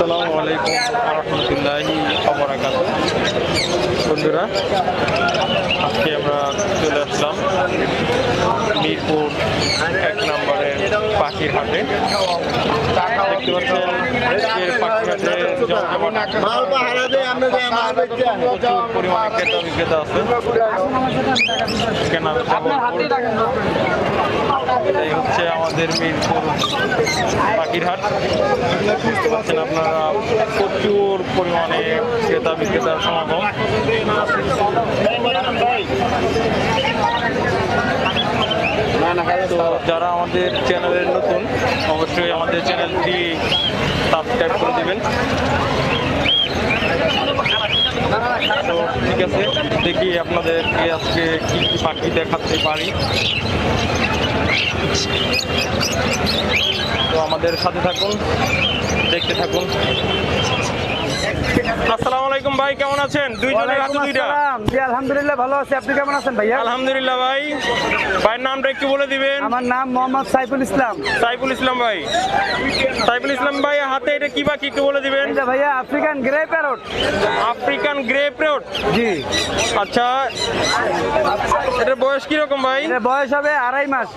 আসসালামু আলাইকুম রহমতুল্লাহি অবরাকাত বন্ধুরা আজকে আমরা চলে আসলাম মিরপুর এক পাখির হাটে দেখতে পাচ্ছেন পাখির প্রচুর পরিমাণে ক্রেতা বিক্রেতা আছে। কেনা এটাই হচ্ছে আমাদের মিরপুর পাখির হাট বুঝতে পারছেন আপনারা প্রচুর পরিমাণে ক্রেতা বিক্রেতার সমাগম। তো যারা আমাদের চ্যানেলের নতুন, অবশ্যই আমাদের চ্যানেলটি সাবস্ক্রাইব করে দেবেন। তো ঠিক আছে, দেখি আপনাদেরকে আজকে কি কি পাখি দেখাতে পারি। তো আমাদের সাথে থাকুন, দেখতে থাকুন। আসসালামু আলাইকুম। ভাই কেমন আছেন? দুইজনের হাতে দুইটা। জি আলহামদুলিল্লাহ ভালো আছি। আপনি কেমন আছেন ভাইয়া? আলহামদুলিল্লাহ ভাই। ভাইয়ের নামটা একটু বলে দিবেন। আমার নাম মোহাম্মদ সাইফুল ইসলাম। সাইফুল ইসলাম ভাই। সাইফুল ইসলাম ভাই হাতে এটা কি বাকি একটু বলে দিবেন? এটা ভাইয়া African grey parrot. African grey parrot জি। আচ্ছা এটার বয়স কীরকম ভাই? এটা বয়স হবে আড়াই মাস।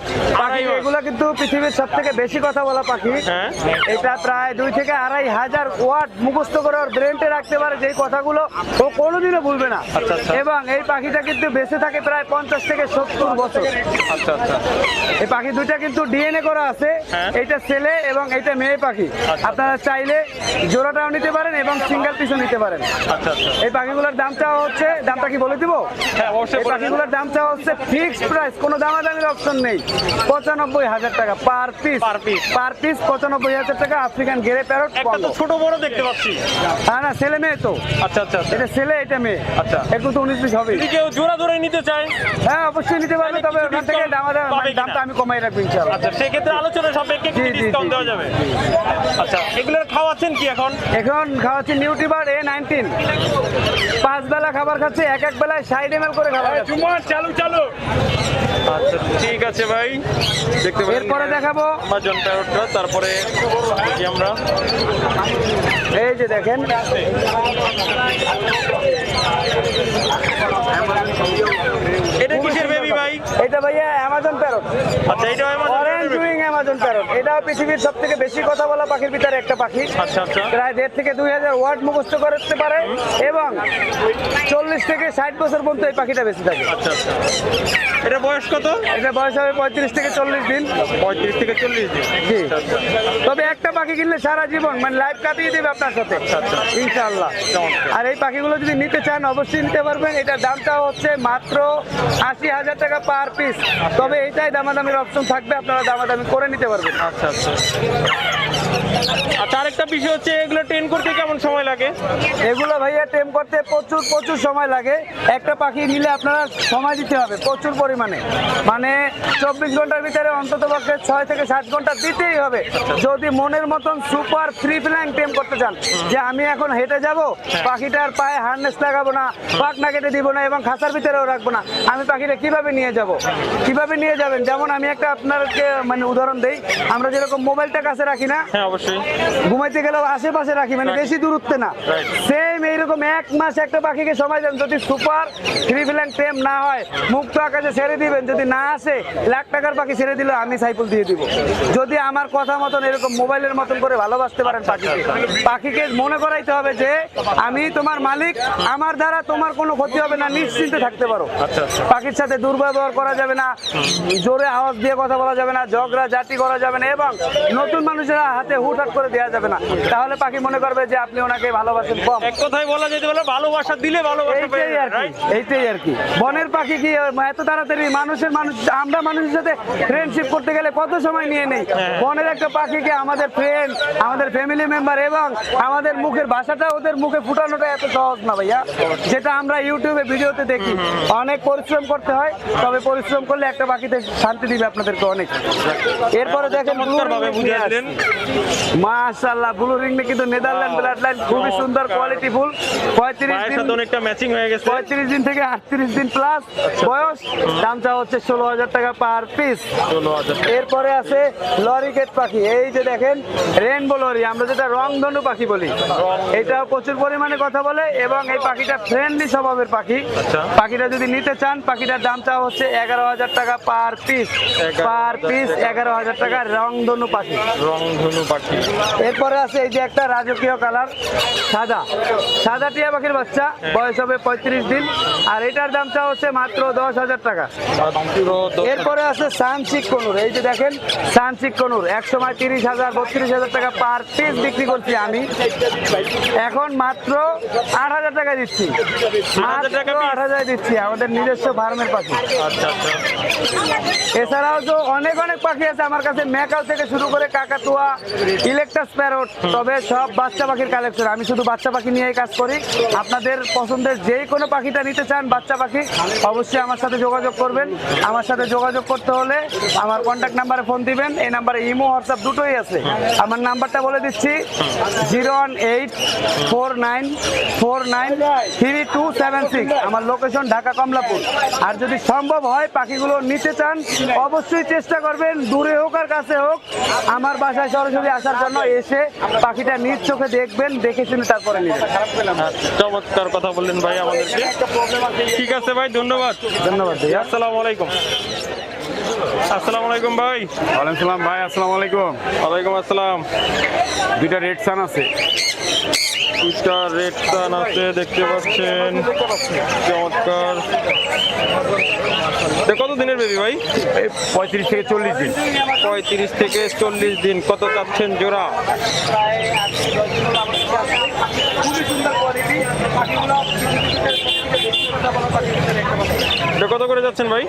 আড়াই পাখি মাস। এগুলো কিন্তু পৃথিবীর সব থেকে বেশি কথা বলা পাখি। হ্যাঁ। এটা প্রায় দুই থেকে আড়াই হাজার ওয়াট মুখস্থ করে ওর ব্রেনটে রাখতে পারে যেই কথাগুলো। ও কোনোদিনও ভুলবে না। আচ্ছা, আচ্ছা। এবং এই পাখিটা কিন্তু বেঁচে থাকে প্রায় পঞ্চাশ থেকে সত্তর বছর। আচ্ছা আচ্ছা। এই পাখি দুইটা কিন্তু ডিএনএ করা আছে। হ্যাঁ। এইটা ছেলে এবং এইটা মেয়ে পাখি। আপনারা চাইলে জোড়াটাও নিতে পারেন এবং সিঙ্গেল পিসও নিতে পারেন। এই পাখিগুলোর দাম চাওয়া হচ্ছে দামটা কি বলে দিব? হ্যাঁ এই পাখিগুলোর দাম চাওয়া হচ্ছে ফিক্সড প্রাইস কোনো দামাদামির অপশন নেই। পঁচানব্বই হাজার টাকা পার পিস। পার পিস পঁচানব্বই হাজার টাকা আফ্রিকান গেরে প্যারট ছোট বড় দেখতে পাচ্ছি। হ্যাঁ না ছেলে মেয়ে তো। আচ্ছা। আচ্ছা আচ্ছা। এটা ছেলে এটা মেয়ে। আচ্ছা। একটু তো উনিশ বিশ হবে যদি কেউ জোড়া ধরে নিতে চায় হ্যাঁ অবশ্যই নিতে পারবে তবে ওখান থেকে দামটা আমি কমাই রাখব ইনশাআল্লাহ। আচ্ছা সেক্ষেত্রে আলোচনা সাপেক্ষে কিছু ডিসকাউন্ট দেওয়া যাবে। আচ্ছা এগুলোর খাওয়াচ্ছেন কি এখন? এখন খাওয়াচ্ছি নিউট্রিবার এ নাইনটিন পাঁচ বেলা খাবার খাচ্ছে এক এক বেলায় ষাট এম করে খাবার। চালু চালু। আচ্ছা ঠিক আছে ভাই। দেখতে পারেন এরপরে দেখাবো। আমাজন প্যারটটা তারপরে দেখি আমরা। এই যে দেখেন এটা কিসের বেবি ভাই এটা ভাইয়া অ্যামাজন প্যারট আচ্ছা এটা অরেঞ্জ উইং অ্যামাজন প্যারট এটাও পৃথিবীর সব থেকে বেশি কথা বলা পাখির ভিতরে একটা পাখি। আচ্ছা আচ্ছা। প্রায় দেড় থেকে দুই হাজার ওয়ার্ড মুখস্থ করতে পারে এবং চল্লিশ থেকে ষাট বছর পর্যন্ত এই পাখিটা বেশি থাকে। আচ্ছা আচ্ছা। এটা বয়স কত? এটা বয়স হবে পঁয়ত্রিশ থেকে চল্লিশ দিন। পঁয়ত্রিশ থেকে চল্লিশ দিন। জি। আচ্ছা আচ্ছা। তবে একটা পাখি কিনলে সারা জীবন মানে লাইফ কাটিয়ে দেবে আপনার সাথে। আচ্ছা। ইনশাআল্লাহ। আর এই পাখিগুলো যদি নিতে চান অবশ্যই নিতে পারবেন। এটার দামটা হচ্ছে মাত্র আশি হাজার টাকা পার পিস তবে এইটাই দামাদামির অপশন থাকবে আপনারা দামাদামি করে নিতে পারবেন। আচ্ছা আচ্ছা। আচ্ছা আরেকটা বিষয় হচ্ছে এগুলো ট্রেন করতে কেমন সময় লাগে? এগুলো ভাইয়া টেম করতে প্রচুর প্রচুর সময় লাগে। একটা পাখি নিলে আপনারা সময় দিতে হবে প্রচুর পরিমাণে। মানে চব্বিশ ঘণ্টার ভিতরে অন্তত পক্ষে ছয় থেকে সাত ঘণ্টা দিতেই হবে। যদি মনের মতন সুপার ফ্রি ফ্লাইং টেম করতে চান যে আমি এখন হেঁটে যাব পাখিটার পায়ে হার্নেস লাগাবো না পাক না কেটে দিব না এবং খাঁচার ভিতরেও রাখব না আমি পাখিটা কীভাবে নিয়ে যাব? কীভাবে নিয়ে যাবেন? যেমন আমি একটা আপনাকে মানে উদাহরণ দেই। আমরা যেরকম মোবাইলটা কাছে রাখি না হ্যাঁ অবশ্যই। ঘুমাইতে গেলে আশেপাশে রাখি মানে বেশি দূরত্বে না। সেম এইরকম এক মাস একটা পাখিকে সময় দেন যদি সুপার থ্রি থ্রিভিলেন্ট টেম না হয় মুক্ত আকাশে ছেড়ে দিবেন যদি না আসে লাখ টাকার পাখি ছেড়ে দিলে আমি সাইকেল দিয়ে দিব। যদি আমার কথা মতন এরকম মোবাইলের মতন করে ভালোবাসতে পারেন পাখিকে। পাখিকে মনে করাইতে হবে যে আমি তোমার মালিক আমার দ্বারা তোমার কোনো ক্ষতি হবে না নিশ্চিন্তে থাকতে পারো। আচ্ছা আচ্ছা। পাখির সাথে দুর্ব্যবহার করা যাবে না জোরে আওয়াজ দিয়ে কথা বলা যাবে না ঝগড়া জাতি করা যাবে না এবং নতুন মানুষেরা হাতে হুটহাট করে দেওয়া যাবে না। তাহলে পাখি মনে করবে যে আপনি ওনাকে ভালোবাসেন কম। এক কথায় বলা যেতে পারে ভালোবাসা দিলে ভালোবাসা এইটাই আর কি এইটাই আর কি। বনের পাখি কি এত তাড়াতাড়ি মানুষের মানুষ আমরা মানুষের সাথে ফ্রেন্ডশিপ করতে গেলে কত সময় নিয়ে নেই? হ্যাঁ। বনের একটা পাখিকে আমাদের ফ্রেন্ড আমাদের ফ্যামিলি মেম্বার এবং আমাদের মুখের ভাষাটা ওদের মুখে ফুটানোটা এত সহজ না ভাইয়া। যেটা আমরা ইউটিউবে ভিডিওতে দেখি। অনেক পরিশ্রম করতে হয় তবে পরিশ্রম করলে একটা পাখিতে শান্তি দিবে আপনাদেরকে অনেক। এরপরে দেখেন মাশাআল্লাহ ব্লু রিং কিন্তু নেদারল্যান্ড ব্লাড লাইন খুবই সুন্দর কোয়ালিটি ফুল পঁয়ত্রিশ পায়ের দিন সাথে অনেকটা ম্যাচিং হয়ে গেছে। পঁয়ত্রিশ দিন থেকে আটত্রিশ দিন প্লাস বয়স। দামটা হচ্ছে ষোলো হাজার টাকা পার পিস ষোলো হাজার এরপরে আছে লরিকেট পাখি। এই যে দেখেন রেনবো লরি আমরা যেটা রংধনু পাখি বলি এটা প্রচুর পরিমাণে কথা বলে এবং এই পাখিটা ফ্রেন্ডলি স্বভাবের পাখি। আচ্ছা। পাখিটা যদি নিতে চান পাখিটার দামটা হচ্ছে এগারো হাজার টাকা পার পিস পার পিস এগারো হাজার টাকা রংধনু পাখি। রংধনু পাখি। এরপরে আছে এই যে একটা রাজকীয় কালার সাদা। সাদা টিয়া পাখির বাচ্চা বয়স হবে পঁয়ত্রিশ দিন। আর এটার দামটা হচ্ছে মাত্র দশ হাজার টাকা। এরপরে আছে সানসিক কনুর। এই যে দেখেন সানসিক কনুর। এক সময় তিরিশ হাজার বত্রিশ হাজার টাকা পার পিস বিক্রি করছি আমি। এখন মাত্র আট হাজার টাকা দিচ্ছি? আট হাজার দিচ্ছি আমাদের নিজস্ব ফার্মের পাখি। আচ্ছা আচ্ছা। এছাড়াও তো অনেক অনেক পাখি আছে আমার কাছে। ম্যাকাও থেকে শুরু করে কাকাতুয়া ইলেকট্রাস প্যারট তবে সব বাচ্চা পাখির কালেকশন আমি শুধু বাচ্চা পাখি নিয়েই কাজ করি। আপনাদের পছন্দের যেই কোনো পাখিটা নিতে চান বাচ্চা পাখি, অবশ্যই আমার সাথে যোগাযোগ করবেন। আমার সাথে যোগাযোগ করতে হলে আমার কন্ট্যাক্ট নাম্বারে ফোন দিবেন। এই নাম্বারে ইমো হোয়াটসঅ্যাপ দুটোই আছে। আমার নাম্বারটা বলে দিচ্ছি, zero one eight four nine four nine three two seven six. আমার লোকেশন ঢাকা কমলাপুর। আর যদি সম্ভব হয় পাখিগুলো নিতে চান অবশ্যই চেষ্টা করবেন দূরে হোক আর কাছে হোক। আমার বাসায় সরাসরি আসার জন্য এসে পাখিটা নিজ চোখে দেখবেন দেখে শুনে তারপরে নেবেন। আচ্ছা, চমৎকার কথা বললেন ভাই আমাদেরকে। ঠিক আছে ভাই ধন্যবাদ। ধন্যবাদ ভাইয়া। আসসালামু আলাইকুম। আসসালামু আলাইকুম ভাই। ওয়ালাইকুম সালাম ভাই আসসালামু আলাইকুম। ওয়ালাইকুম আসসালাম। দুইটা রেড সান আছে। দুইটা রেড টান আছে দেখতে পাচ্ছেন। চমৎকার। কতদিনের কত দিনের বেবি ভাই? পঁয়ত্রিশ থেকে চল্লিশ দিন। পঁয়ত্রিশ থেকে চল্লিশ দিন। কত চাচ্ছেন জোড়া? এটা কত করে যাচ্ছেন ভাই?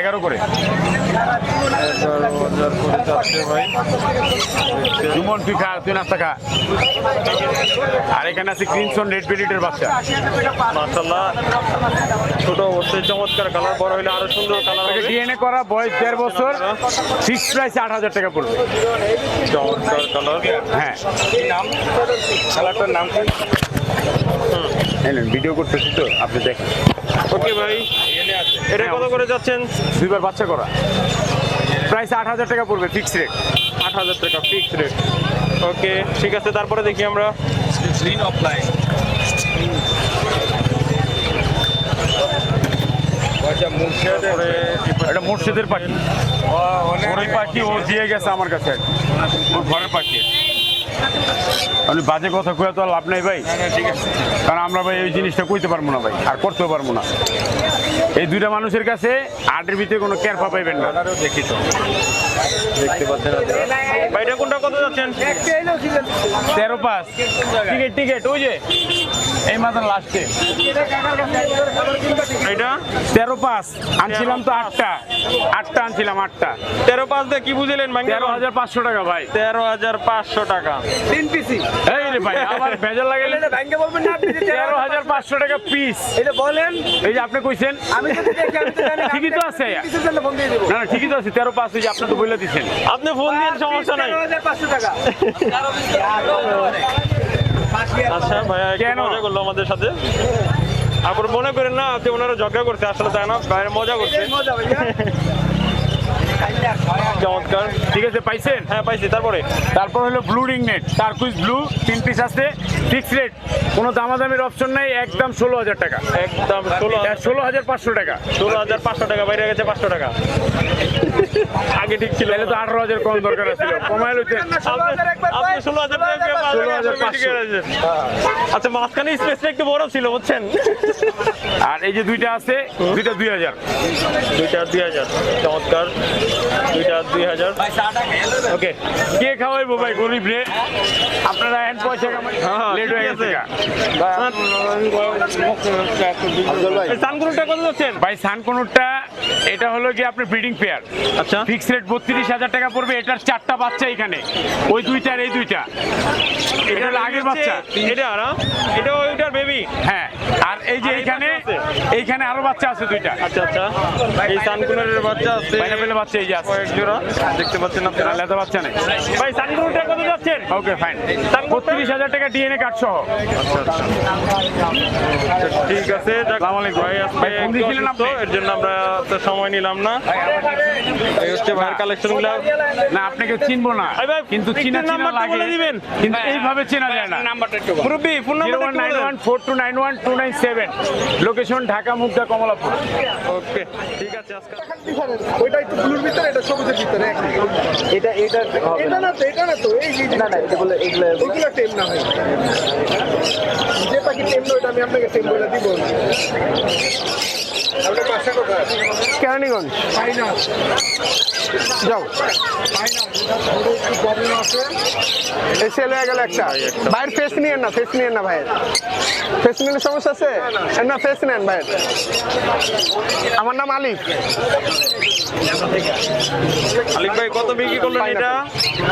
এগারো করে। এগারো হাজার করে যাচ্ছে ভাই জুমন তুই খা তুই নাস্তা খা আর এখানে আছে ক্রিমসন রেড বেলিটের বাচ্চা। মাসাল্লাহ ছোট অবস্থায় চমৎকার কালার বড় হলে আরও সুন্দর কালার হবে। ডিএনএ করা বয়স দেড় বছর ফিক্স প্রাইস আট হাজার টাকা পড়বে। চমৎকার কালার। হ্যাঁ। কালারটার নাম ভিডিও করতেছি তো আপনি দেখেন। ওকে ভাই। এটা কত করে যাচ্ছেন? দুইবার বাচ্চা করা। প্রাইস আট হাজার টাকা পড়বে ফিক্স রেট আট হাজার টাকা ফিক্স রেট ওকে ঠিক আছে তারপরে দেখি আমরা। এটা মুর্শিদের পাখি ওর ওই পাখি ও দিয়ে গেছে আমার কাছে। ওর ঘরের পাখি আপনি বাজে কথা কয়ে তো লাভ নাই ভাই। কারণ আমরা ভাই এই জিনিসটা কইতে পারব না ভাই আর করতেও পারব না। এই দুইটা মানুষের কাছে আটের ভিতরে কোনো কেয়ারফা পাইবেন না। দেখি তো। দেখতে পাচ্ছেন আপনারা। কোনটা কত যাচ্ছেন? তেরো পাস টিকিট টিকিট ওই যে। এই মাথার লাস্টে। এটা? তেরো পাস আনছিলাম তো আটটা। আটটা আনছিলাম আটটা। তেরো পাঁচ দিয়ে কি বুঝলেন ভাই তেরো হাজার পাঁচশো টাকা ভাই। তেরো হাজার পাঁচশো টাকা। তিন পিসি। এই রে ভাই আবার ভেজাল লাগাইলে ব্যাংকে বলবেন না আপনি যে তেরো হাজার পাঁচশো টাকা পিস এটা বলেন। এই যে আপনি কইছেন ঠিকই তো আছে। না না ঠিকই তো তেরো পাঁচ আপনি তো বলে দিচ্ছেন আপনি ফোন দিন সমস্যা নাই। পাঁচশো টাকা। আচ্ছা ভাইয়া কেন? করল আমাদের সাথে। আপনার মনে করেন না যে ওনারা ঝগড়া করছে আসলে তাই না? বাইরে মজা করছে। মজা ভাইয়া। চমৎকার। ঠিক আছে পাইছেন? হ্যাঁ পাইছি তারপরে? তারপর হলো blue ring net turquoise blue তিন পিস আছে ফিক্স রেট কোনো দামাদামির অপশন নাই একদম ষোলো হাজার টাকা। একদম ষোলো ষোলো হাজার পাঁচশো টাকা। ষোলো হাজার পাঁচশো টাকা বাইরে গেছে পাঁচশো টাকা। আগে ঠিক ছিল। তাহলে তো আঠারো হাজার কম দরকার ছিল কমাই লইতে। আপনি- আপনি ষোলো হাজার পাঁচ ষোলো হাজার। আচ্ছা মাঝখানে স্পেসটা একটু বড় ছিল বুঝছেন? আর এই যে দুইটা আছে দুইটা দুই হাজার। দুইটা দুই হাজার চমৎকার। দুইটা দুই হাজার। ওকে কে খাওয়াইবো ভাই গরিব রে? আপনারা এখন পয়সা হ্যাঁ লেট হয়ে ঠিকই গেছে আছে। কত যাচ্ছেন? ভাই সানকনুরটা এটা হলো কি আপনার ব্রিডিং পেয়ার আচ্ছা। ফিক্স রেট বত্রিশ হাজার টাকা পড়বে এটার চারটা বাচ্চা এখানে। ওই দুইটার এই দুইটা। এটা হলো আগের বাচ্চা। এটা আর হ্যাঁ? এটা ওইটার বেবি হ্যাঁ। আর এই যে এই এইখানে আরও বাচ্চা আছে দুইটা। আচ্ছা আচ্ছা। এই সানকুনের বাচ্চা আছে। পাইনাপেলের বাচ্চা এই যে আছে। কয়েক জোড়া। দেখতে পাচ্ছেন আপনারা? আলাদা বাচ্চা নেই। ভাই সানকুনটা কত যাচ্ছেন? ওকে ফাইন বত্রিশ হাজার টাকা ডিএনএ কার্ড সহ। আচ্ছা আচ্ছা। ঠিক আছে আসসালামু আলাইকুম। ভাই আজকে ভাই, ফোন একটু দিয়েছিলেন আপনি? এর জন্য আমরা তো সময় নিলাম না। এই হচ্ছে ভাইয়ের কালেকশনগুলো না আপনাকে চিনবো না। ভাই, ভাই, কিন্তু চিনা চিনা লাগে। বলে দিবেন। কিন্তু এইভাবে চেনা যায় না। মুরব্বী phone zero number one nine one four two nine one two nine seven. Location Dhaka Mugda Kamalapur. Okay ঠিক আছে আজকে ওইটা একটু ব্লুর ভিতরে এটা সবুজের ভিতরে এটা এটা এটা না। তো এটা না তো এই যে না না এগুলো এগুলো এগুলো টেম না ভাই। যে পাখি টেম না ওইটা আমি আপনাকে টেম বলে দিব। আপনার পাশে কোথায়? কেরানীগঞ্জ। ফাইনা যাও। এই সেল হয়ে গেল একটা। ভাইয়ের ফেস নিয়েন না ফেস নিয়েন না ভাইয়ের। ফেস নিলে সমস্যা আছে? না ফেস নেন ভাইয়ের। আমার নাম আলিফ। আলিফ ভাই কত বিক্রি করলেন এটা?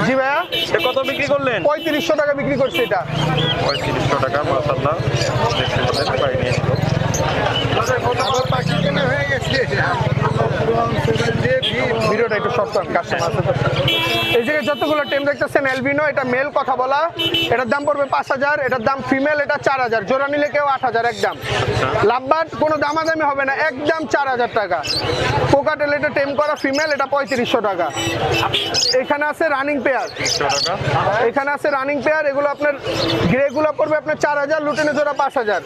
জি ভাইয়া? কত বিক্রি করলেন? পঁয়ত্রিশশো টাকা বিক্রি করছে এটা। পঁয়ত্রিশশো টাকা মাসাল্লাহ দেখতে পাচ্ছেন ভাই নিয়ে নিল আমার পাখি কেনা হয়ে গেছে যে ভিডিওটা একটু শর্ট কাস্টমার আছে এই জায়গায় যতগুলো টেম দেখতেছেন এলবিনো এটা মেল কথা বলা। এটার দাম পড়বে পাঁচ হাজার, এটার দাম ফিমেল এটা চার হাজার। জোড়া নিলে কেউ আট হাজার একদম। লাভবাট কোনো দামাদামি হবে না, একদম চার হাজার টাকা। পোকাটেল এটা টেম করা ফিমেল এটা পঁয়ত্রিশশো টাকা। এখানে আছে রানিং পেয়ার এখানে আছে রানিং পেয়ার এগুলো আপনার গ্রেগুলো পড়বে আপনার চার হাজার, লুটেনে জোড়া পাঁচ হাজার।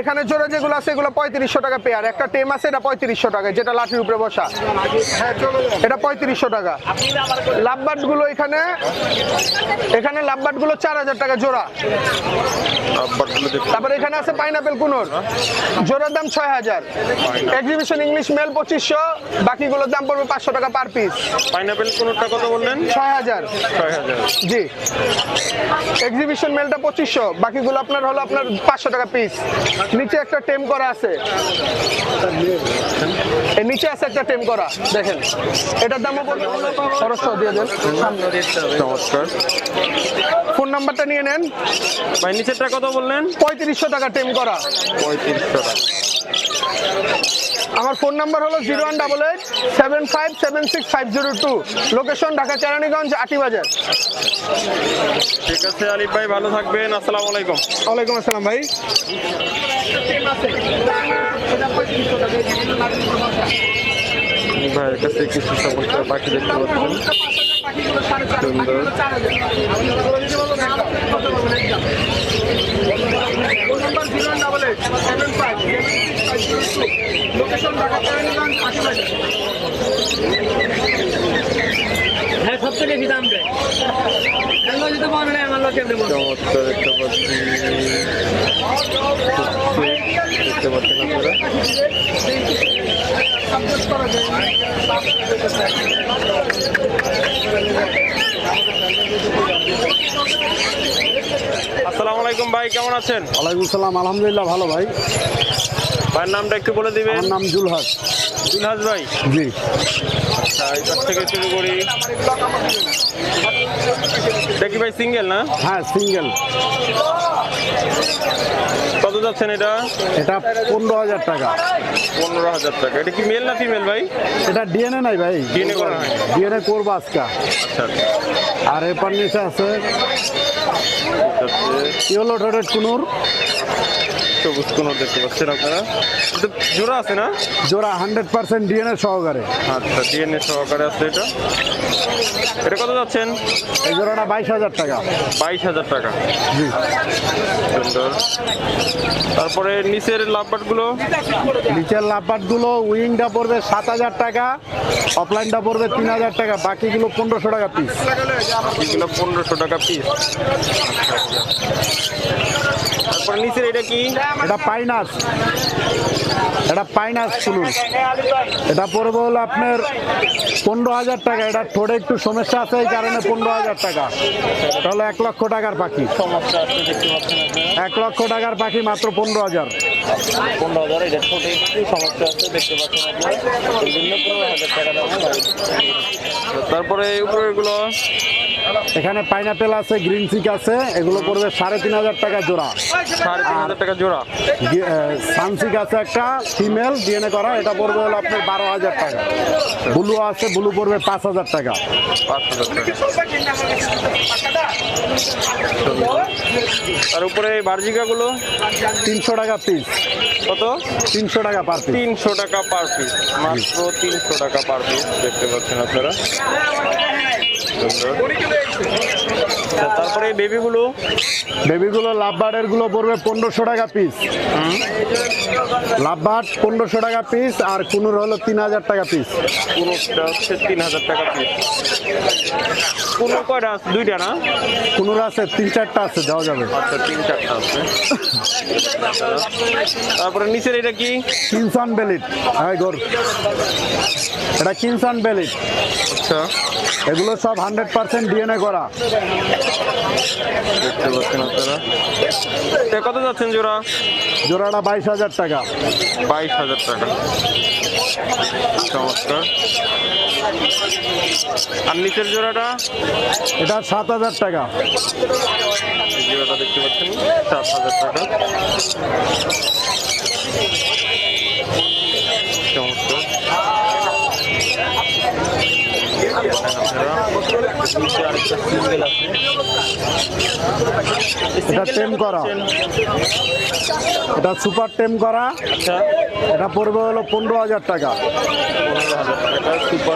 এখানে জোড়া যেগুলো আছে, এগুলো পঁয়ত্রিশশো টাকা পেয়ার একটা টেম আছে, এটা পঁয়ত্রিশশো টাকা, যেটা লাঠির উপরে বসা। হ্যাঁ চলে এটা পঁয়ত্রিশশো টাকা। লাভবাটগুলো এখানে এখানে লাভবাটগুলো চার হাজার টাকা জোড়া। তারপর এখানে আছে পাইনাপেল কুনোর। জোড়ার দাম ছয় হাজার। এক্সিবিশন ইংলিশ মেল পঁচিশশো বাকিগুলোর দাম পড়বে পাঁচশো টাকা পার পিস পাইনাপেল কোনটা কত বললেন? ছয় হাজার। জি। এক্সিবিশন মেলটা পঁচিশশো বাকিগুলো আপনার হলো আপনার পাঁচশো টাকা পিস নিচে একটা টেম করা আছে। নিচে আছে একটা টেম করা দেখেন। এটার দামও খরচ দিয়ে দেন। চমৎকার ফোন নাম্বারটা নিয়ে নেন। ভাই নিচেরটা কত বললেন? পঁয়ত্রিশশো টাকা টেম করা। পঁয়ত্রিশশো টাকা। আমার ফোন নাম্বার হলো zero one double eight seven five seven six five zero two. Location Dhaka Keraniganj Atibazar. ঠিক আছে আলিফ ভাই ভালো থাকবেন। আসসালামু আলাইকুম। ওয়ালাইকুম আসসালাম ভাই। ভাইয়ের কাছে কিছু সমস্যা বাকি দেখতে পাচ্ছেন। সুন্দর চমৎকার দেখতে পাচ্ছি। দেখতে পাচ্ছেন আপনারা? আসসালামু আলাইকুম ভাই কেমন আছেন? ওয়ালাইকুম সালাম আলহামদুলিল্লাহ ভালো ভাই। ভাইয়ের নামটা একটু বলে দিবেন? আমার নাম জুলহাস। জুলহাস ভাই? জি। আচ্ছা এই থেকে শুরু করি। দেখি ভাই সিঙ্গেল না? হ্যাঁ সিঙ্গেল কত যাচ্ছেন এটা? এটা পনেরো হাজার টাকা। পনেরো হাজার টাকা। এটা কি মেল না ফিমেল ভাই? এটা ডিএনএ নাই ভাই। ডিএনএ করা হয়। ডিএনএ করব আজকা। আচ্ছা আর এ নিচে আছে। ইয়েলো ডটেড কুনুর। সবুজ কোনো দেখতে পাচ্ছেন আপনারা? এটা জোড়া আছে না? জোড়া হান্ড্রেড পার্সেন্ট ডিএনএ সহকারে। আচ্ছা ডিএনএ সহকারে আছে এটা। এটা কত যাচ্ছেন? এই জোড়াটা বাইশ হাজার টাকা। বাইশ হাজার টাকা। জি। সুন্দর। তারপরে নিচের লাভবাটগুলো নিচের লাপাটগুলো উইংটা পড়বে সাত হাজার টাকা অফলাইনটা পড়বে তিন হাজার টাকা বাকিগুলো পনেরোশো টাকা পিস এগুলো পনেরোশো টাকা পিস তারপরে নিচের এটা কি? এটা পাইনাস। এটা পাইনাস শুনুন এটা পড়বে হলো আপনার পনেরো হাজার টাকা। এটা ঠোঁটে একটু সমস্যা আছে এই কারণে পনেরো হাজার টাকা। এটা হলো এক লক্ষ টাকার পাখি। সমস্যা আছে দেখতে পাচ্ছেন আপনি। এক লক্ষ টাকার পাখি মাত্র পনেরো হাজার। পনেরো হাজার এটা ছোট একটু সমস্যা আছে দেখতে পাচ্ছেন আপনারা এই জন্য পনেরো হাজার টাকা তারপরে উপরেরগুলো এখানে পাইনাপেল আছে গ্রিন চিক আছে এগুলো পড়বে সাড়ে তিন হাজার টাকা জোড়া। সাড়ে তিন হাজার টাকা জোড়া। সানসিক আছে একটা ফিমেল ডিএনএ করা এটা পড়বে হলো আপনার বারো হাজার টাকা। ব্লু আছে ব্লু পড়বে পাঁচ হাজার টাকা। পাঁচ হাজার টাকা। তার উপরে বার্জিকা গুলো তিনশো টাকা পিস কত? তিনশো টাকা পার পিস তিনশো টাকা পার পিস মাত্র তিনশো টাকা পার পিস দেখতে পাচ্ছেন আপনারা। Yes, sir. What do you আচ্ছা, তারপরে এই বেবিগুলো বেবিগুলো লাভবার্ডেরগুলো পড়বে পনেরোশো টাকা পিস লাভবার্ড পনেরোশো টাকা পিস আর কুনুর হলো তিন হাজার টাকা পিস পুরোটা হচ্ছে তিন হাজার টাকা পিস কোনো কয়টা আছে? দুইটা না? কুনুর আছে তিন চারটা আছে দেওয়া যাবে। আচ্ছা তিন চারটা আছে। তারপরে নিচের এটা কি? কিনসান বেলিট হ্যাঁ গোর। এটা কিনসান বেলিট আচ্ছা। এগুলো সব হান্ড্রেড পার্সেন্ট ডিএনএ করা। দেখতে পাচ্ছেন আপনারা? এটা কত যাচ্ছেন জোড়া? জোড়াটা বাইশ হাজার টাকা। বাইশ হাজার টাকা। চমৎকার। আর নিচের জোড়াটা? এটা সাত হাজার টাকা। জোড়াটা দেখতে পাচ্ছেন? সাত হাজার টাকা। চমৎকার। আপনারা নিচে আরেকটা single আছে। এটা টেম করা। এটা সুপার টেম করা। আচ্ছা। এটা পড়বে হলো পনেরো হাজার টাকা।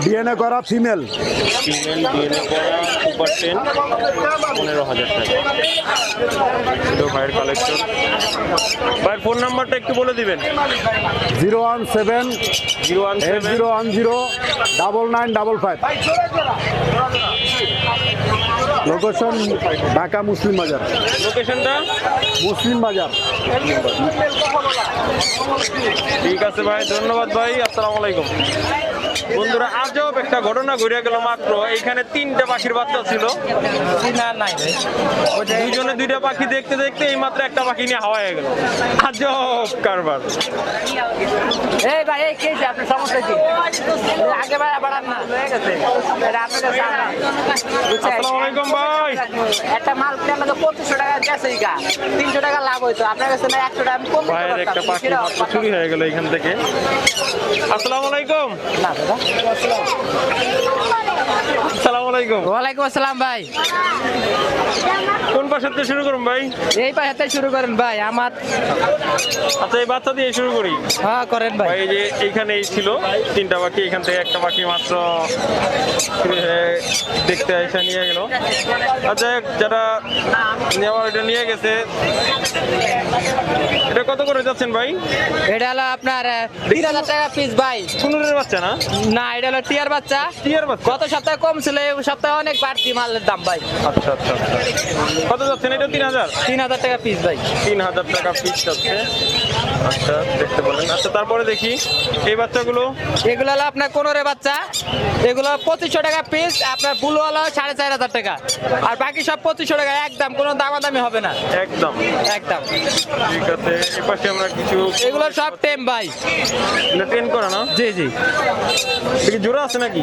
ডিএনএ করা ফিমেল ফিমেল ডিএনএ করা সুপার টেন পনেরো হাজার টাকা। এটা ভাইয়ের কালেকশন ভাইয়ের ফোন নাম্বারটা একটু বলে দিবেন। Zero one seven zero one zero one zero double nine double five. Thank you. Location Dhaka Muslim Bazar লোকেশনটা মুসলিম বাজার ঠিক আছে ভাই ধন্যবাদ ভাই আসসালামু আলাইকুম। বন্ধুরা আজব একটা ঘটনা ঘুরে গেল মাত্র। এইখানে তিনটা পাখির বাচ্চা ছিল। দুইজনে দুইটা পাখি দেখতে দেখতে এই মাত্র একটা পাখি নিয়ে হাওয়া হয়ে গেল। আজব কারবার। এই ভাই এই কে আপনার সমস্যা কি? আগে ভাই বাড়ান না হয়ে গেছে এটা আপনার কাছে আনা। বুঝছেন? আসসালামু আলাইকুম ভাই। একটা মাল কিনে আমাকে পঁচিশশো টাকা গেছে গা। তিনশো টাকা লাভ হইতো। আপনার কাছে না একশো টাকা কম ভাইয়ের একটা পাখি চুরি হয়ে গেল এখান থেকে। আসসালামু আলাইকুম। না দাদা। আসসালামু আলাইকুম। ওয়ালাইকুম আসসালাম ভাই। কোন পাশের থেকে শুরু করুন ভাই? এই পাশে শুরু করেন ভাই আমার। আচ্ছা এই বাচ্চা দিয়ে শুরু করি। হ্যাঁ করেন ভাই। ভাই এই যে এইখানেই ছিল তিনটা পাখি এখান থেকে একটা পাখি মাত্র দেখতে এসে নিয়ে গেল। আচ্ছা যারা নেওয়া এটা নিয়ে গেছে এটা কত করে যাচ্ছেন ভাই? এটা হলো আপনার তিন হাজার টাকা পিস ভাই। পনেরোর বাচ্চা না? না এটা হলো টিয়ার বাচ্চা। টিয়ার বাচ্চা? গত সপ্তাহে কম ছিল এই সপ্তাহে অনেক বাড়তি মালের দাম ভাই। আচ্ছা আচ্ছা আচ্ছা। কত যাচ্ছেন এটা তিন হাজার? তিন হাজার টাকা পিস ভাই। তিন হাজার টাকা পিস যাচ্ছে। আচ্ছা দেখতে বলেন আচ্ছা তারপরে দেখি এই বাচ্চাগুলো? এগুলো হলো আপনার কোনোরে বাচ্চা। এগুলো পঁচিশশো টাকা পিস আপনার বুলো হলো সাড়ে চার হাজার টাকা। আর বাকি সব পঁচিশশো টাকা একদম কোনো দামাদামি হবে না। একদম। একদম। ঠিক আছে এই পাশে আমরা কিছু এগুলো সব টেম ভাই। ট্রেন করা না? জি জি। এটা জোড়া আছে নাকি?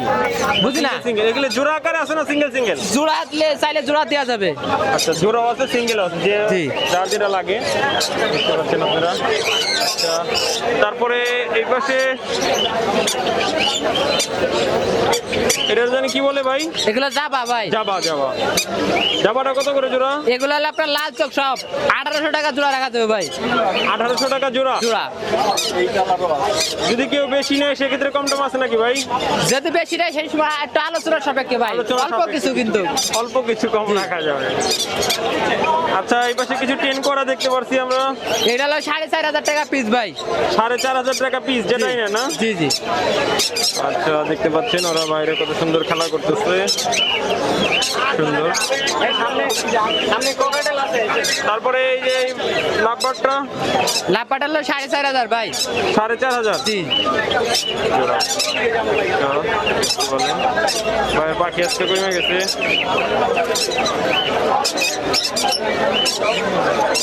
বুঝি না। সিঙ্গেল এগুলো জোড়া আকারে আছে না সিঙ্গেল সিঙ্গেল জোড়া দিলে চাইলে জোড়া দেওয়া যাবে। আচ্ছা জোড়াও আছে সিঙ্গেল আছে। যে। যার যেটা লাগে। বুঝতে পারছেন আপনারা। আচ্ছা তারপরে এই পাশে এটার জানি কি বলে ভাই? এগুলো যাবা ভাই। যাবা যাবা। যাবাটা কত করে জোড়া? এগুলো হলো আপনার লাল চোখ সব। আঠারোশো টাকা জোড়া রাখা যাবে ভাই। আঠারোশো টাকা জোড়া? জোড়া। যদি কেউ বেশি নেয় সেক্ষেত্রে কম টম আছে নাকি ভাই? যদি বেশি নেয় সেই সময় একটু আলোচনার সাপেক্ষে ভাই। আলোচনা অল্প কিছু কিন্তু। অল্প কিছু কম রাখা যাবে। আচ্ছা এই পাশে কিছু ট্রেন করা দেখতে পারছি আমরা। এটা হলো সাড়ে চার হাজার টাকা পিস ভাই। সাড়ে চার হাজার টাকা পিস যেটাই না না? জি জি। আচ্ছা দেখতে পাচ্ছেন ওরা বাইরে কত সুন্দর খেলা করতেছে। সুন্দর। তারপরে এই যে লাভবারটা লাপাটা হলো সাড়ে চার হাজার ভাই। সাড়ে চার হাজার? জি। ভাই পাখি আজকে কমে গেছে।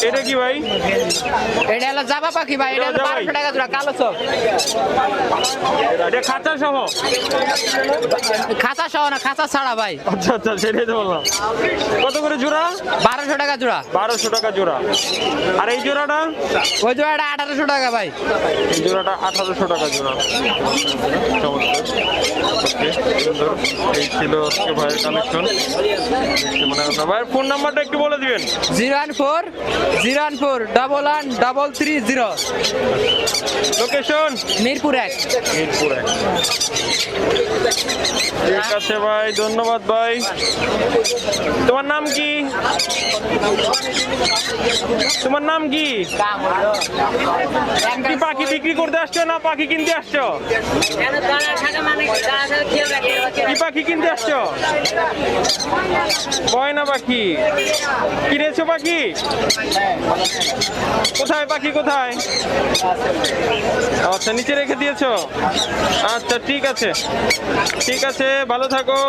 এটা কি ভাই? এটা হলো জাবা পাখি ভাই এটা হলো বারোশো টাকা জোড়া কালো চোখ। এটা খাঁচা সহ? খাঁচা সহ না খাঁচা ছাড়া ভাই। আচ্ছা আচ্ছা সেটাই তো বললাম। কত করে জোড়া? বারোশো টাকা জোড়া। বারোশো টাকা জোড়া। আর এই জোড়াটা? ওই জোড়াটা আঠারোশো টাকা ভাই। এই জোড়াটা আঠারোশো টাকা জোড়া। চমৎকার। এই ছিল আজকে ভাইয়ের কালেকশন ভাইয়ের ফোন নাম্বারটা একটু বলে দিবেন। Zero one four zero one four double one double three zero location Mirpur এক। মিরপুর এক। ঠিক আছে ভাই ধন্যবাদ ভাই। তোমার নাম কি? তোমার নাম কি? কি পাখি বিক্রি করতে আসছো না পাখি কিনতে আসছো? কি পাখি কিনতে আসছো? না পাখি? কিনেছো পাখি? কোথায় পাখি, কোথায়? আচ্ছা নিচে রেখে দিয়েছ। আচ্ছা ঠিক আছে। ঠিক আছে, ভালো থাকো।